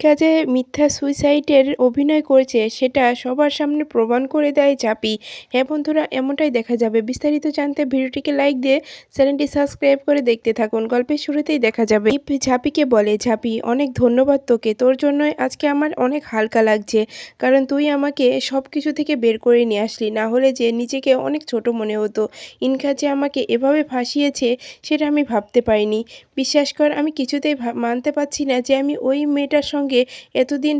Inca যে মিথ্যা সুইসাইডের অভিনয় করেছে, সেটা সবার সামনে প্রমাণ করে দেয় ঝাঁপি হ্যাঁ বন্ধুরা, এমনটাই দেখা যাবে। বিস্তারিত জানতে ভিডিওটিকে লাইক দিয়ে চ্যানেলটি সাবস্ক্রাইব করে দেখতে থাকুন। গল্পের শুরুতেই দেখা যাবে। ঝাঁপিকে বলে ঝাঁপি অনেক ধন্যবাদ তোকে। তোর জন্যই আজকে আমার অনেক হালকা লাগছে। কারণ তুই আমাকে সব কিছু থেকে বের করে নিয়ে আসলি। না হলে যে নিজেকে অনেক ছোট মনে হতো। ইনকা যে আমাকে এভাবে ফাঁসিয়েছে, সেটা আমি ভাবতে পারিনি। বিশ্বাস কর আমি কিছুতেই মানতে পারছি না যে আমি ওই মেয়েটার সঙ্গে এতদিন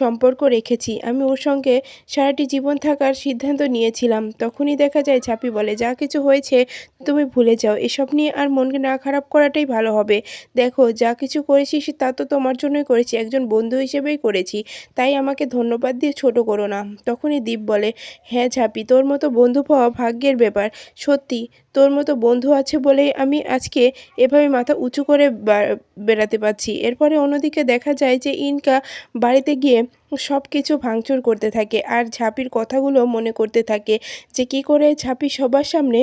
সম্পর্ক রেখেছি। আমি ওর সঙ্গে সারাটি জীবন থাকার সিদ্ধান্ত নিয়েছিলাম। তখনই দেখা যায় ঝাঁপি বলে, যা কিছু হয়েছে তুমি ভুলে যাও। এসব নিয়ে আর মনকে না খারাপ করাটাই ভালো হবে। দেখো, যা কিছু করেছি তা তো তোমার জন্যই করেছি। একজন বন্ধু হিসেবেই করেছি। তাই আমাকে ধন্যবাদ দিয়ে ছোট করো না। তখনই দীপ বলে হ্যাঁ ঝাঁপি, তোর মতো বন্ধু পাওয়া ভাগ্যের ব্যাপার। সত্যি, তোর মতো বন্ধু আছে বলেই আমি আজকে এভাবে মাথা উঁচু করে বা- বেড়াতে পারছি। এরপরে অন্যদিকে দেখা যায় যে ইনকা বাড়িতে গিয়ে সব কিছু ভাঙচুর করতে থাকে আর ঝাপির কথাগুলো মনে করতে থাকে যে কি করে ঝাঁপি সবার সামনে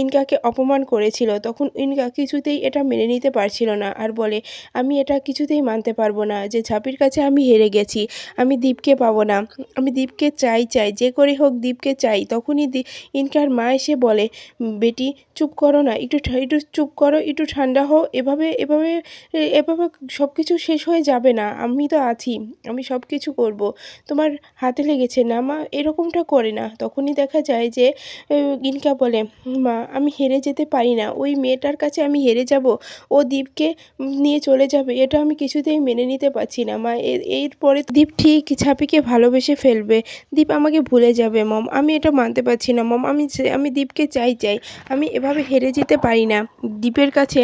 ইনকাকে অপমান করেছিল। তখন ইনকা কিছুতেই এটা মেনে নিতে পারছিল না আর বলে, আমি এটা কিছুতেই মানতে পারব না যে ঝাপির কাছে আমি হেরে গেছি, আমি দীপকে পাবো না। আমি দীপকে চাই চাই, যে করে হোক দীপকে চাই। তখনই ইনকার মা এসে বলে, বেটি, চুপ করো না, একটু একটু চুপ করো, একটু ঠান্ডা হও, এভাবে এভাবে এভাবে সব কিছু শেষ হয়ে যাবে না। আমি তো আছি, আমি সব কিছু করব। তোমার হাতে লেগেছে না মা এরকমটা করে না। তখনই দেখা যায় যে এ, ইনকা বলে মা আমি হেরে যেতে পারি না। ওই মেয়েটার কাছে আমি হেরে যাব। ও উম, নিয়ে চলে যাবে। এটা আমি কিছুতেই মেনে নিতে পারছি না মা। এর এরপরে দীপ ঠিক ছাপিকে ভালোবেসে ফেলবে। দীপ আমাকে ভুলে যাবে মম। আমি এটা মানতে পারছি না মম। আমি আমি দীপকে চাই চাই। আমি এভাবে হেরে যেতে পারি না। দীপের কাছে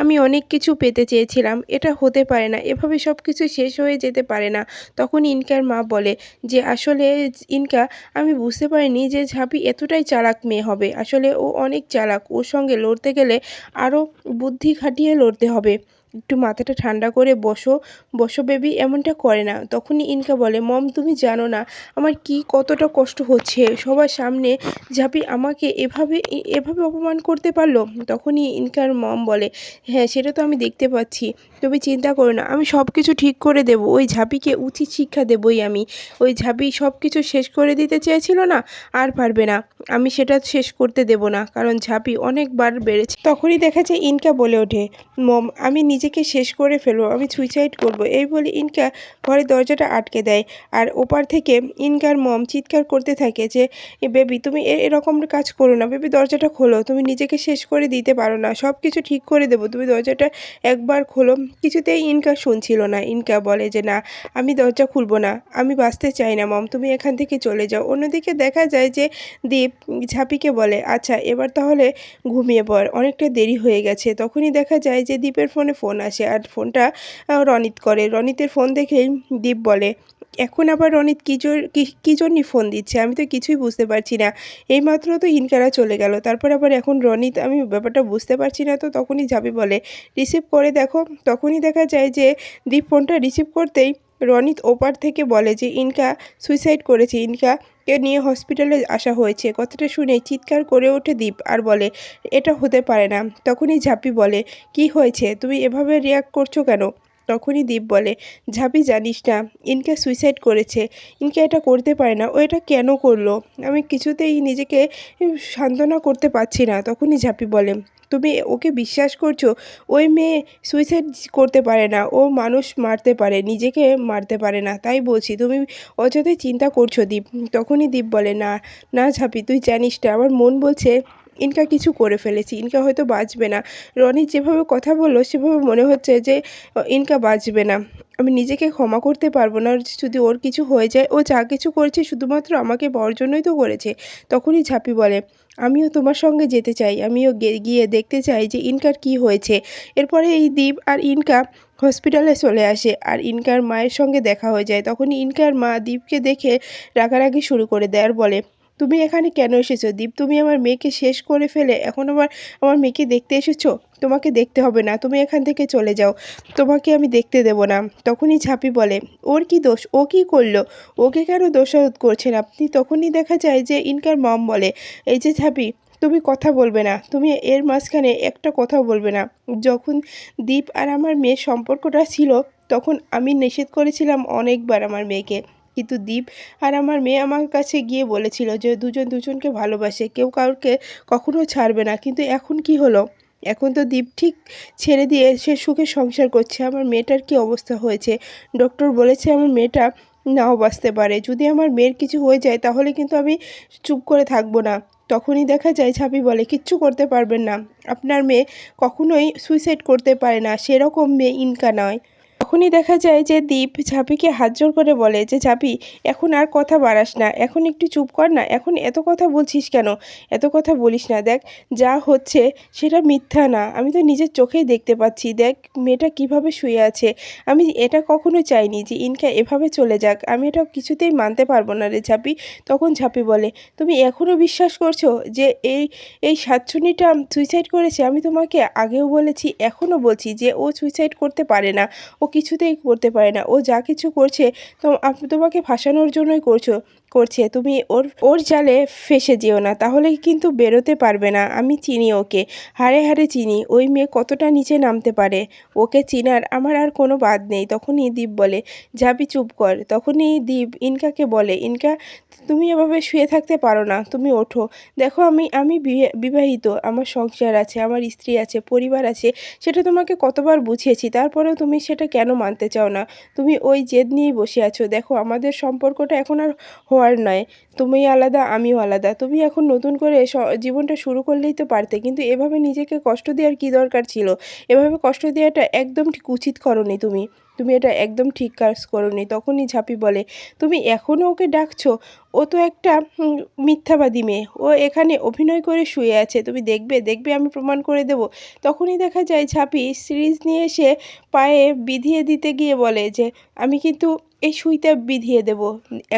আমি অনেক কিছু পেতে চেয়েছিলাম। এটা হতে পারে না। এভাবে সব কিছু শেষ হয়ে যেতে পারে না। তখন ইনকার মা বলে যে, আসলে ইনকা, আমি বুঝতে পারিনি যে ঝাঁপি এতটাই চালাক মেয়ে হবে। আসলে ও অনেক চালাক। ওর সঙ্গে লড়তে গেলে আরও বুদ্ধি খাটিয়ে লড়তে হবে। একটু মাথাটা ঠান্ডা করে বসো বসো বেবি এমনটা করে না। তখনই ইনকা বলে, মম, তুমি জানো না, আমার কি কতটা কষ্ট হচ্ছে, সবার সামনে ঝাঁপি আমাকে এভাবে এভাবে অপমান করতে পারল? তখনই ইনকার মম বলে হ্যাঁ সেটা তো আমি দেখতে পাচ্ছি, তুমি চিন্তা করো না, আমি সব কিছু ঠিক করে দেব, ওই ঝাঁপিকে উচিত শিক্ষা দেবই আমি, ওই ঝাঁপি সব কিছু শেষ করে দিতে চেয়েছিল না, আর পারবে না, আমি সেটা শেষ করতে দেব না, কারণ ঝাঁপি অনেকবার বেড়েছে। তখনই দেখা যায় ইনকা বলে ওঠে, মম, আমি নিজেকে শেষ করে ফেলব, আমি সুইসাইড করব। এই বলে ইনকা ঘরের দরজাটা আটকে দেয়। আর ওপার থেকে ইনকার মম চিৎকার করতে থাকে যে বেবি, তুমি এরকম কাজ করো না। বেবি, দরজাটা খোলো। তুমি নিজেকে শেষ করে দিতে পারো না। সব কিছু ঠিক করে দেবো। তুমি দরজাটা একবার খোলো। কিছুতেই ইনকা শুনছিল না। ইনকা বলে যে, না, আমি দরজা খুলবো না। আমি বাঁচতে চাই না মম। তুমি এখান থেকে চলে যাও। অন্যদিকে দেখা যায় যে, দীপ ঝাঁপিকে বলে আচ্ছা এবার তাহলে ঘুমিয়ে পড়। অনেকটা দেরি হয়ে গেছে। তখনই দেখা যায় যে, দীপের ফোনে ফোন আসে আর ফোনটা রনিত করে। রনিতের ফোন দেখেই দীপ বলে, এখন আবার রনিত কী- কী জন্যই ফোন দিচ্ছে? আমি তো কিছুই বুঝতে পারছি না। এইমাত্র তো ইনকারা চলে গেল। তারপর আবার এখন রনিত, আমি ব্যাপারটা বুঝতে পারছি না তো তখনই যাবে বলে, রিসিভ করে দেখো। তখনই দেখা যায় যে দীপ ফোনটা রিসিভ করতেই রনিত ওপার থেকে বলে যে, ইনকা সুইসাইড করেছে ইনকা কে নিয়ে হসপিটালে আসা হয়েছে। কথাটা শুনে চিৎকার করে ওঠে দীপ আর বলে, এটা হতে পারে না। তখনই ঝাঁপি বলে, কি হয়েছে? তুমি এভাবে রিয়াক্ট করছ কেন? তখনই দীপ বলে, ঝাঁপি, জানিস না, ইনকা সুইসাইড করেছে। ইনকা এটা করতে পারে না। ও এটা কেন করল? আমি কিছুতেই নিজেকে সান্ত্বনা করতে পারছি না। তখনই ঝাঁপি বলে, তুমি ওকে বিশ্বাস করছ? ওই মেয়ে সুইসাইড করতে পারে না। ও মানুষ মারতে পারে, নিজেকে মারতে পারে না। তাই বলছি, তুমি অযথাই চিন্তা করছ দীপ। তখনই দীপ বলে, না না ঝাঁপি, তুই জানিস না, আমার মন বলছে ইনকা কিছু করে ফেলেছি, ইনকা হয়তো বাঁচবে না। রনি যেভাবে কথা বলল, সেভাবে মনে হচ্ছে যে, ইনকা বাঁচবে না। আমি নিজেকে ক্ষমা করতে পারব না, যদি ওর কিছু হয়ে যায়, ও যা কিছু করেছে শুধুমাত্র আমাকে পাওয়ার জন্যই তো করেছে, তখনই ঝাঁপি বলে, আমিও তোমার সঙ্গে যেতে চাই, আমিও গিয়ে দেখতে চাই যে ইনকার কি হয়েছে। এরপরে এই দ্বীপ আর ইনকা হসপিটালে চলে আসে, আর ইনকার মায়ের সঙ্গে দেখা হয়ে যায়। তখনই ইনকার মা দীপকে দেখে রাগারাগি শুরু করে দেয় আর বলে তুমি এখানে কেন এসেছ? দীপ, তুমি আমার মেয়েকে শেষ করে ফেলে এখন আবার আমার মেয়েকে দেখতে এসেছ? তোমাকে দেখতে হবে না, তুমি এখান থেকে চলে যাও। তোমাকে আমি দেখতে দেব না। তখনই ঝাঁপি বলে, ওর কি দোষ? ও কি করল? ওকে কেন দোষারোপ করছেন আপনি? তখনই দেখা যায় যে ইনকার মম বলে, এই যে ঝাঁপি, তুমি কথা বলবে না। তুমি এর মাঝখানে একটা কথাও বলবে না। যখন দীপ আর আমার মেয়ের সম্পর্কটা ছিল, তখন আমি নিষেধ করেছিলাম অনেকবার আমার মেয়েকে। কিন্তু দীপ আর আমার মেয়ে আমার কাছে গিয়ে বলেছিল যে দুজন দুজনকে ভালোবাসে, কেউ কাউকে কখনো ছাড়বে না। কিন্তু এখন কি হলো? এখন তো দীপ ঠিক ছেড়ে দিয়ে সে সুখে সংসার করছে। আমার মেয়েটার কি অবস্থা হয়েছে? ডক্টর বলেছে আমার মেয়েটা নাও বাঁচতে পারে। যদি আমার মেয়ের কিছু হয়ে যায় তাহলে কিন্তু আমি চুপ করে থাকব না। তখনই দেখা যায় ছাপি বলে, কিচ্ছু করতে পারবেন না। আপনার মেয়ে কখনোই সুইসাইড করতে পারে না। সেরকম মেয়ে ইনকা নয়। তখনই দেখা যায় যে দীপ ঝাঁপিকে হাত জোর করে বলে যে, ঝাঁপি, এখন আর কথা বাড়াস না। এখন একটু চুপ কর না। এখন এত কথা বলছিস কেন? এত কথা বলিস না। দেখ, যা হচ্ছে সেটা মিথ্যা না। আমি তো নিজের চোখেই দেখতে পাচ্ছি। দেখ, মেয়েটা কীভাবে শুয়ে আছে। আমি এটা কখনো চাইনি যে ইনকা এভাবে চলে যাক। আমি এটা কিছুতেই মানতে পারব না রে ঝাঁপি। তখন ঝাঁপি বলে, তুমি এখনও বিশ্বাস করছ যে এই এই সাতচুনিটা সুইসাইড করেছে? আমি তোমাকে আগেও বলেছি এখনও বলছি যে ও সুইসাইড করতে পারে না। ও কিছুতেই করতে পারে না। ও যা কিছু করছে তোমাকে ফাঁসানোর জন্যই করছ। করছে, তুমি ওর ওর জালে ফেসে যেও না, তাহলে কিন্তু বেরোতে পারবে না, আমি চিনি ওকে হাড়ে হাড়ে চিনি, ওই মেয়ে কতটা নিচে নামতে পারে, ওকে চিনার আমার আর কোনো বাদ নেই, তখনই দীপ বলে, যাবি চুপ কর, তখনই দীপ ইনকাকে বলে, ইনকা, তুমি এভাবে শুয়ে থাকতে পারো না, তুমি ওঠো, দেখো আমি আমি বিবাহিত, আমার সংসার আছে, আমার স্ত্রী আছে, পরিবার আছে, সেটা তোমাকে কতবার বুঝিয়েছি, তারপরেও তুমি সেটা কেন মানতে চাও না, তুমি ওই জেদ নিয়েই বসে আছো, দেখো আমাদের সম্পর্কটা এখন আর হওয়ার নয়। তুমি আলাদা, আমিও আলাদা। তুমি এখন নতুন করে জীবনটা শুরু করলেই তো পারতে। কিন্তু এভাবে নিজেকে কষ্ট দেওয়ার কী দরকার ছিল? এভাবে কষ্ট দেওয়াটা একদম ঠিক উচিত করনি তুমি। তুমি এটা একদম ঠিক কাজ করনি। তখনই ঝাঁপি বলে, তুমি এখনও ওকে ডাকছো? ও তো একটা মিথ্যাবাদী মেয়ে। ও এখানে অভিনয় করে শুয়ে আছে। তুমি দেখবে দেখবে আমি প্রমাণ করে দেব। তখনই দেখা যায় ঝাঁপি সিরিজ নিয়ে এসে পায়ে বিধিয়ে দিতে গিয়ে বলে যে, আমি কিন্তু এই সুইটা বিধিয়ে দেব।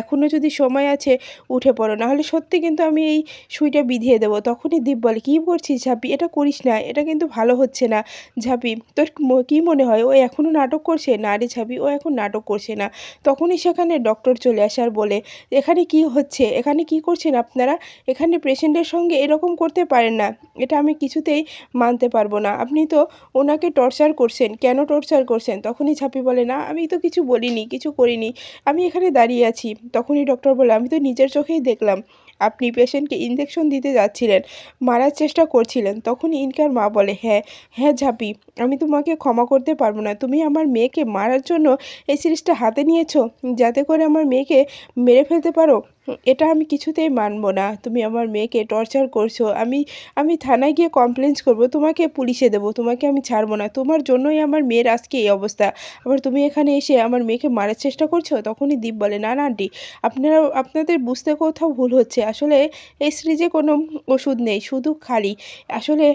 এখনও যদি সময় আছে, উঠে পড়ো। নাহলে সত্যি কিন্তু আমি এই সুইটা বিধিয়ে দেবো। তখনই দীপ বলে, কী করছিস ঝাঁপি? এটা করিস না। এটা কিন্তু ভালো হচ্ছে না। ঝাঁপি, তোর কী মনে হয়? ও এখনও নাটক করছে? না রে ঝাঁপি ও এখন নাটক করছে না। তখনই সেখানে ডক্টর চলে আসার বলে, এখানে কি হচ্ছে? এখানে কি করছেন আপনারা? এখানে পেশেন্টের সঙ্গে এরকম করতে পারেন না। এটা আমি কিছুতেই মানতে পারব না। আপনি তো ওনাকে টর্চার করছেন। কেন টর্চার করছেন? তখনই ছাপি বলে, না, আমি তো কিছু বলিনি, কিছু করিনি। আমি এখানে দাঁড়িয়ে আছি। তখনই ডক্টর বলে, আমি তো নিজের চোখেই দেখলাম। আপনি পেশেন্টকে ইঞ্জেকশন দিতে যাচ্ছিলেন, মারার চেষ্টা করছিলেন তখন ইনকার মা বলে হ্যাঁ হ্যাঁ ঝাপি, আমি তোমাকে ক্ষমা করতে পারব না। তুমি আমার মেয়েকে মারার জন্য এই সিরিজটা হাতে নিয়েছো, যাতে করে আমার মেয়েকে মেরে ফেলতে পারো। এটা আমি কিছুতেই মানব না। তুমি আমার মেয়েকে টর্চার করছ। আমি আমি থানায় গিয়ে কমপ্লেন করব। তোমাকে পুলিশে দেবো। তোমাকে আমি ছাড়বো না। তোমার জন্যই আমার মেয়ের আজকে এই অবস্থা। আবার তুমি এখানে এসে আমার মেয়েকে মারার চেষ্টা করছ? তখনই দীপ বলে, না না, আন্টি। আপনারা, আপনাদের বুঝতে কোথাও ভুল হচ্ছে। আসলে এই সিরিজে কোনো ওষুধ নেই, শুধু খালি। আসলে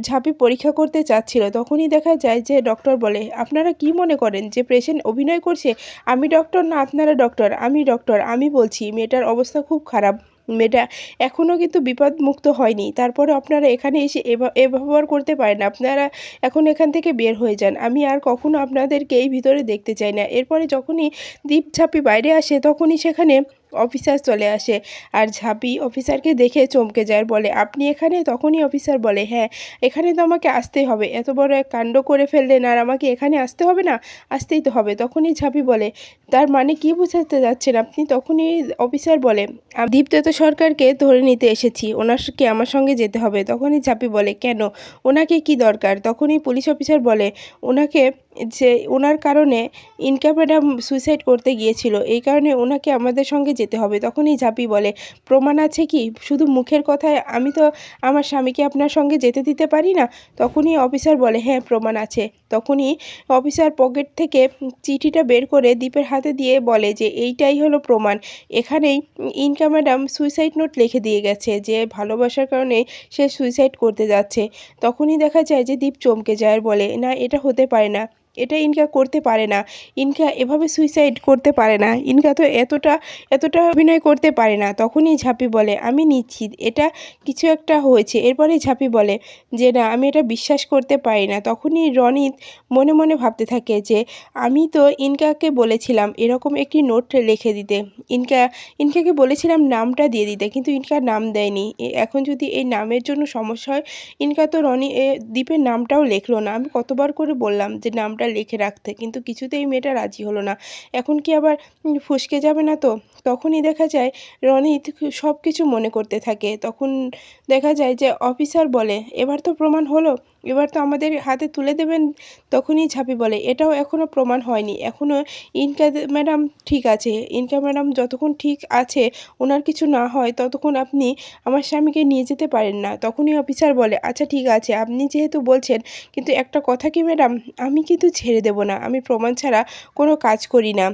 ঝাঁপি পরীক্ষা করতে চাচ্ছিল। তখনই দেখা যায় যে ডক্টর বলে, আপনারা কি মনে করেন যে পেশেন্ট অভিনয় করছে? আমি ডক্টর না, আপনারা ডক্টর আমি ডক্টর আমি বলছি, মেয়েটার অবস্থা খুব খারাপ। মেয়েটা এখনও কিন্তু বিপদমুক্ত হয়নি। তারপরে আপনারা এখানে এসে ব্যবহার করতে পারেন। আপনারা এখন এখান থেকে বের হয়ে যান। আমি আর কখনও আপনাদেরকে এই ভিতরে দেখতে চাই না। এরপরে যখনই দীপ ঝাঁপি বাইরে আসে, তখনই সেখানে অফিসার চলে আসে আর ঝাঁপি অফিসারকে দেখে চমকে যায়, বলে, আপনি এখানে? তখনই অফিসার বলে হ্যাঁ এখানে তো আমাকে আসতেই হবে। এত বড় এক কাণ্ড করে ফেললেন আর আমাকে এখানে আসতে হবে না? আসতেই তো হবে। তখনই ঝাঁপি বলে, তার মানে কি বোঝাতে যাচ্ছেন আপনি? তখনই অফিসার বলে "আ- দীপ্তত সরকারকে ধরে নিতে এসেছি। ওনারকে আমার সঙ্গে যেতে হবে। তখনই ঝাঁপি বলে, কেন? ওনাকে কি দরকার? তখনই পুলিশ অফিসার বলে, ওনাকে যে ওনার কারণে ইনকা ম্যাডাম সুইসাইড করতে গিয়েছিল, এই কারণে ওনাকে আমাদের সঙ্গে যেতে হবে। তখনই ঝাঁপি বলে, প্রমাণ আছে কি? শুধু মুখের কথায় আমি তো আমার স্বামীকে আপনার সঙ্গে যেতে দিতে পারি না? তখনই অফিসার বলে হ্যাঁ প্রমাণ আছে। তখনই অফিসার পকেট থেকে চিঠিটা বের করে দীপের হাতে দিয়ে বলে যে, এইটাই হলো প্রমাণ। এখানেই ইনকা ম্যাডাম সুইসাইড নোট লিখে দিয়ে গেছে যে, ভালোবাসার কারণে সে সুইসাইড করতে যাচ্ছে। তখনই দেখা যায় যে দীপ চমকে যায় বলে, না, এটা হতে পারে না। এটা ইনকা করতে পারে না। ইনকা এভাবে সুইসাইড করতে পারে না। ইনকা তো এতটা এতটা অভিনয় করতে পারে না। তখনই ঝাঁপি বলে আমি নিশ্চিত এটা কিছু একটা হয়েছে। এরপরে ঝাঁপি বলে যে না আমি এটা বিশ্বাস করতে পারি না। তখনই রনিত মনে মনে ভাবতে থাকে যে আমি তো ইনকাকে বলেছিলাম এরকম একটি নোট লিখে দিতে। ইনকা ইনকাকে বলেছিলাম নামটা দিয়ে দিতে কিন্তু ইনকা নাম দেয়নি। এখন যদি এই নামের জন্য সমস্যা হয় ইনকা তো রনি এ, দীপের নামটাও লেখলো না। আমি কতবার করে বললাম যে নামটা নামটা লিখে রাখতে। কিন্তু কিছুতেই মেয়েটা রাজি হলো না। এখন কি আবার ফুসকে যাবে না তো? তখনই দেখা যায় রনিত সব কিছু মনে করতে থাকে। তখন দেখা যায় যে অফিসার বলে, এবার তো প্রমাণ হলো? এবার তো আমাদের হাতে তুলে দেবেন, তখনই ঝাঁপি বলে। এটাও এখনও প্রমাণ হয়নি। এখনও ইনকা ম্যাডাম ঠিক আছে। ইনকা ম্যাডাম যতক্ষণ ঠিক আছে, ওনার কিছু না হয়, ততক্ষণ আপনি আমার স্বামীকে নিয়ে যেতে পারেন না। তখনই অফিসার বলে আচ্ছা ঠিক আছে। আপনি যেহেতু বলছেন, কিন্তু একটা কথা কি ম্যাডাম? আমি কিন্তু ছেড়ে দেব না। আমি প্রমাণ ছাড়া কোনো কাজ করি না।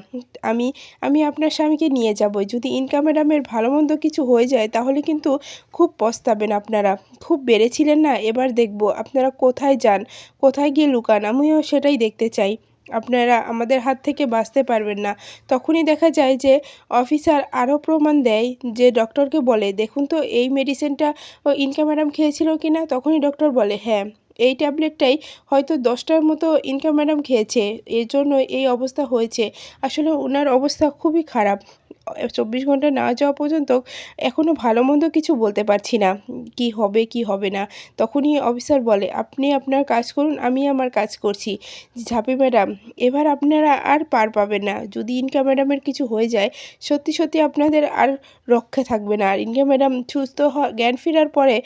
আমি আমি আপনার স্বামীকে নিয়ে যাব। যদি ইনকা ম্যাডামের ভালো মন্দ কিছু হয়ে যায়, তাহলে কিন্তু খুব পস্তাবেন আপনারা। খুব বেড়েছিলেন না? এবার দেখব। আপনারা কোথায় যান, কোথায় গিয়ে লুকান, আমিও সেটাই দেখতে চাই। আপনারা আমাদের হাত থেকে বাঁচতে পারবেন না। তখনই দেখা যায় যে অফিসার আরও প্রমাণ দেয় যে ডক্টরকে বলে, দেখুন তো, এই মেডিসিনটা ও ইনকা ম্যাডাম খেয়েছিল কি না? তখনই ডক্টর বলে হ্যাঁ এই ট্যাবলেটটাই হয়তো দশটার মতো ইনকা ম্যাডাম খেয়েছে, এর জন্য এই অবস্থা হয়েছে। আসলে ওনার অবস্থা খুবই খারাপ। চব্বিশ ঘণ্টা না যাওয়া পর্যন্ত এখনও ভালো মন্দ কিছু বলতে পারছি না। কি হবে কি হবে না? তখনই অফিসার বলে, আপনি আপনার কাজ করুন, আমি আমার কাজ করছি। ঝাঁপি ম্যাডাম এবার আপনারা আর পার পাবেন না। যদি ইনকা ম্যাডামের কিছু হয়ে যায়, সত্যি সত্যি আপনাদের আর রক্ষা থাকবে না। আর ইনকা ম্যাডাম সুস্থ জ্ঞান ফেরার পরে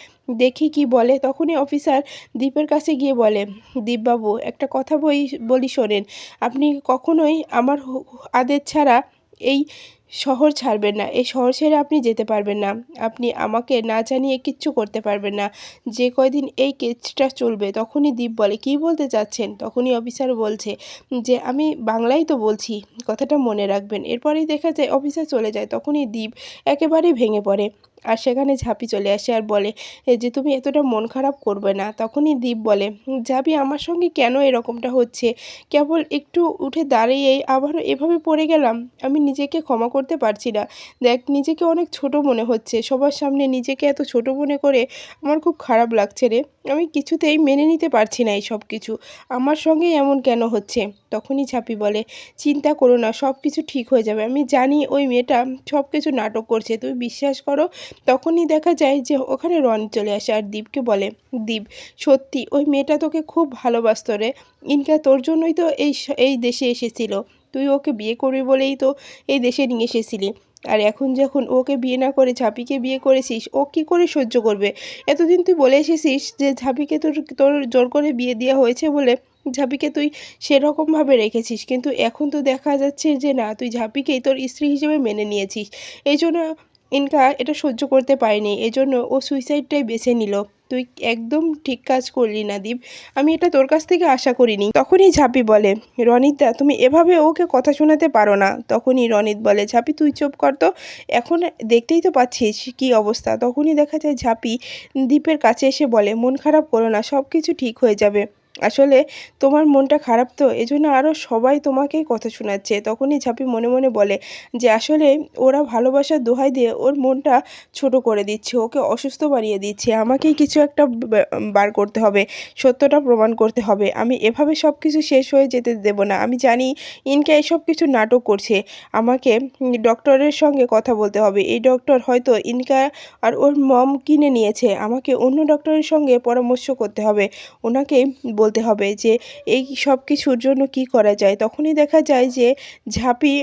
দেখি কি বলে। তখনই অফিসার দীপের কাছে গিয়ে বলে, দীপবাবু, একটা কথা বই, বলি শোনেন। আপনি কখনোই আমার আদেশ ছাড়া এই শহর ছাড়বেন না, এই শহর ছেড়ে আপনি যেতে পারবেন না। আপনি আমাকে না জানিয়ে কিচ্ছু করতে পারবেন না। যে কয়দিন এই কেসটা চলবে, তখনই দ্বীপ বলে। কি বলতে চাচ্ছেন? তখনই অফিসার বলছে যে, আমি বাংলায় তো বলছি, কথাটা মনে রাখবেন। এরপরেই দেখা যায় অফিসার চলে যায়, তখনই দ্বীপ একেবারেই ভেঙে পড়ে। আর সেখানে ঝাঁপি চলে আসে আর বলে যে তুমি এতটা মন খারাপ করবে না। তখনই দীপ বলে যাবি আমার সঙ্গে কেন এরকমটা হচ্ছে? কেবল একটু উঠে দাঁড়িয়েই আবারও এভাবে পড়ে গেলাম। আমি নিজেকে ক্ষমা করতে পারছি না। দেখ, নিজেকে অনেক ছোট মনে হচ্ছে। সবার সামনে নিজেকে এত ছোট মনে করে আমার খুব খারাপ লাগছে রে। আমি কিছুতেই মেনে নিতে পারছি না এই সব কিছু আমার সঙ্গে এমন কেন হচ্ছে? তখনই ঝাঁপি বলে, চিন্তা করো না সব কিছু ঠিক হয়ে যাবে। আমি জানি ওই মেয়েটা সব কিছু নাটক করছে। তুমি বিশ্বাস করো তখনই দেখা যায় যে ওখানে রন চলে আসে আর দীপকে বলে, দীপ, সত্যি ওই মেয়েটা তোকে খুব ভালোবাসতো রে। ইনকা তোর জন্যই তো এই এই দেশে এসেছিল। তুই ওকে বিয়ে করবি বলেই তো এই দেশে নিয়ে এসেছিলি। আর এখন যখন ওকে বিয়ে না করে ঝাঁপিকে বিয়ে করেছিস, ও কী করে সহ্য করবে? এতদিন তুই বলে এসেছিস যে ঝাঁপিকে তোর তোর জোর করে বিয়ে দেওয়া হয়েছে বলে ঝাঁপিকে তুই সেরকমভাবে রেখেছিস। কিন্তু এখন তো দেখা যাচ্ছে যে না, তুই ঝাঁপিকেই তোর স্ত্রী হিসেবে মেনে নিয়েছিস। এই জন্য ইনকা এটা সহ্য করতে পারেনি। এজন্য ও সুইসাইডটাই বেছে নিল। তুই একদম ঠিক কাজ করলি না দীপ আমি এটা তোর কাছ থেকে আশা করিনি। তখনই ঝাঁপি বলে রনিতদা তুমি এভাবে ওকে কথা শোনাতে পারো না। তখনই রনিত বলে, ঝাঁপি, তুই চুপ কর তো। এখন দেখতেই তো পাচ্ছিস কি অবস্থা। তখনই দেখা যায় ঝাঁপি দীপের কাছে এসে বলে, মন খারাপ করো না সব কিছু ঠিক হয়ে যাবে। আসলে তোমার মনটা খারাপ তো, এজন্য আরও সবাই তোমাকেই কথা শোনাচ্ছে। তখনই ঝাঁপি মনে মনে বলে যে, আসলে ওরা ভালোবাসার দোহাই দিয়ে ওর মনটা ছোট করে দিচ্ছে, ওকে অসুস্থ বানিয়ে দিচ্ছে। আমাকেই কিছু একটা বার করতে হবে, সত্যটা প্রমাণ করতে হবে। আমি এভাবে সব কিছু শেষ হয়ে যেতে দেব না। আমি জানি ইনকা এসব কিছু নাটক করছে। আমাকে ডক্টরের সঙ্গে কথা বলতে হবে। এই ডক্টর হয়তো ইনকা আর ওর মম কিনে নিয়েছে। আমাকে অন্য ডক্টরের সঙ্গে পরামর্শ করতে হবে। ওনাকে বলতে হবে যে এই সব কিছুর জন্য কী করা যায়? তখনই দেখা যায় যে ঝাঁপি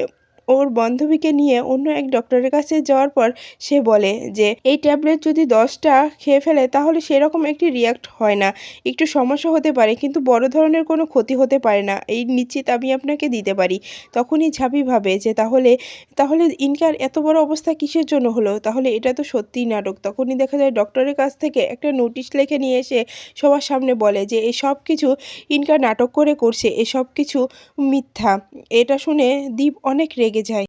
ওর বান্ধবীকে নিয়ে অন্য এক ডক্টরের কাছে যাওয়ার পর সে বলে যে, এই ট্যাবলেট যদি দশটা খেয়ে ফেলে, তাহলে সেরকম একটি রিয়াক্ট হয় না। একটু সমস্যা হতে পারে, কিন্তু বড় ধরনের কোনো ক্ষতি হতে পারে না। এই নিশ্চিত আমি আপনাকে দিতে পারি। তখনই ঝাঁপি ভাবে যে, তাহলে তাহলে ইনকার এত বড় অবস্থা কিসের জন্য হলো? তাহলে এটা তো সত্যিই নাটক। তখনই দেখা যায় ডক্টরের কাছ থেকে একটা নোটিশ লিখে নিয়ে এসে সবার সামনে বলে যে এই সব কিছু ইনকার নাটক করে করছে এসব কিছু মিথ্যা। এটা শুনে দীপ অনেক রেগে যায়।